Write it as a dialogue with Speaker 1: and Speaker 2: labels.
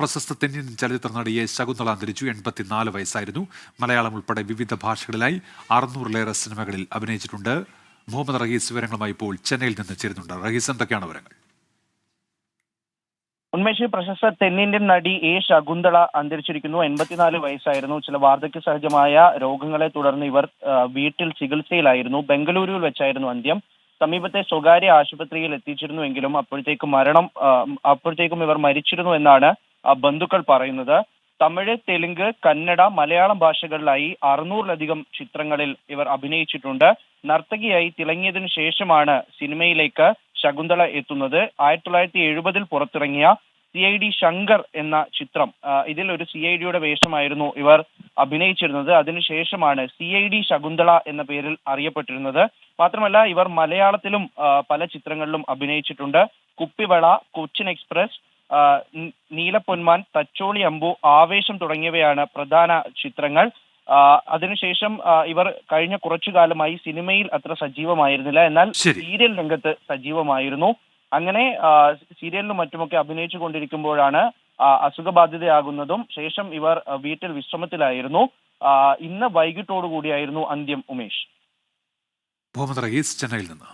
Speaker 1: പ്രശസ്ത തെന്നിന്ത്യൻ ചലച്ചിത്ര നടിയെ ശകുന്തള അന്തരിച്ചു. എൺപത്തിനാല് വയസ്സായിരുന്നു. മലയാളം ഉൾപ്പെടെ വിവിധ ഭാഷകളിലായി അറുന്നൂറിലേറെ സിനിമകളിൽ അഭിനയിച്ചിട്ടുണ്ട്. മുഹമ്മദ് റഹീസ് വിവരങ്ങളുമായി ഇപ്പോൾ ചെന്നൈയിൽ നിന്ന് ചേരുന്നുണ്ട്. റഹീസ് എന്തൊക്കെയാണ് വിവരങ്ങൾ?
Speaker 2: ഉന്മേഷ് പ്രശസ്ത തെന്നിന്ത്യൻ നടി എ ശകുന്തള അന്തരിച്ചിരിക്കുന്നു. എൺപത്തിനാല് വയസ്സായിരുന്നു. ചില വാർദ്ധക്യ സഹജമായ രോഗങ്ങളെ തുടർന്ന് ഇവർ വീട്ടിൽ ചികിത്സയിലായിരുന്നു. ബംഗളൂരുവിൽ വെച്ചായിരുന്നു അന്ത്യം. സമീപത്തെ സ്വകാര്യ ആശുപത്രിയിൽ എത്തിച്ചിരുന്നുവെങ്കിലും അപ്പോഴത്തേക്കും മരണം അപ്പോഴത്തേക്കും ഇവർ മരിച്ചിരുന്നു എന്നാണ് ബന്ധുക്കൾ പറയുന്നത് തമിഴ് തെലുങ്ക് കന്നഡ മലയാളം ഭാഷകളിലായി അറുന്നൂറിലധികം ചിത്രങ്ങളിൽ ഇവർ അഭിനയിച്ചിട്ടുണ്ട്. നർത്തകിയായി തിളങ്ങിയതിനു ശേഷമാണ് സിനിമയിലേക്ക് ശകുന്തള എത്തുന്നത്. ആയിരത്തി തൊള്ളായിരത്തി എഴുപതിൽ പുറത്തിറങ്ങിയ സി ഐ ഡി ശങ്കർ എന്ന ചിത്രം ഇതിൽ ഒരു സി ഐ ഡിയുടെ വേഷമായിരുന്നു ഇവർ അഭിനയിച്ചിരുന്നത്. അതിനുശേഷമാണ് സി ഐ ഡി ശകുന്തള എന്ന പേരിൽ അറിയപ്പെട്ടിരുന്നത്. മാത്രമല്ല ഇവർ മലയാളത്തിലും പല ചിത്രങ്ങളിലും അഭിനയിച്ചിട്ടുണ്ട്. കുപ്പിവള കൊച്ചിൻ എക്സ്പ്രസ് ആ, പൊന്മാൻ നീലപ്പൊന്മാൻ തച്ചോളി അമ്പു ആവേശം തുടങ്ങിയവയാണ് പ്രധാന ചിത്രങ്ങൾ. അതിനുശേഷം ഇവർ കഴിഞ്ഞ കുറച്ചു കാലമായി സിനിമയിൽ അത്ര സജീവമായിരുന്നില്ല. എന്നാൽ സീരിയൽ രംഗത്ത് സജീവമായിരുന്നു. അങ്ങനെ സീരിയലിലും മറ്റുമൊക്കെ അഭിനയിച്ചു കൊണ്ടിരിക്കുമ്പോഴാണ് അസുഖബാധിതയാകുന്നതും ശേഷം ഇവർ വീട്ടിൽ വിശ്രമത്തിലായിരുന്നു. ഇന്ന് വൈകിട്ടോടുകൂടിയായിരുന്നു അന്ത്യം ഉമേഷ്.
Speaker 1: മുഹമ്മദ് റഹീസ് ചെന്നൈയിൽ നിന്ന്.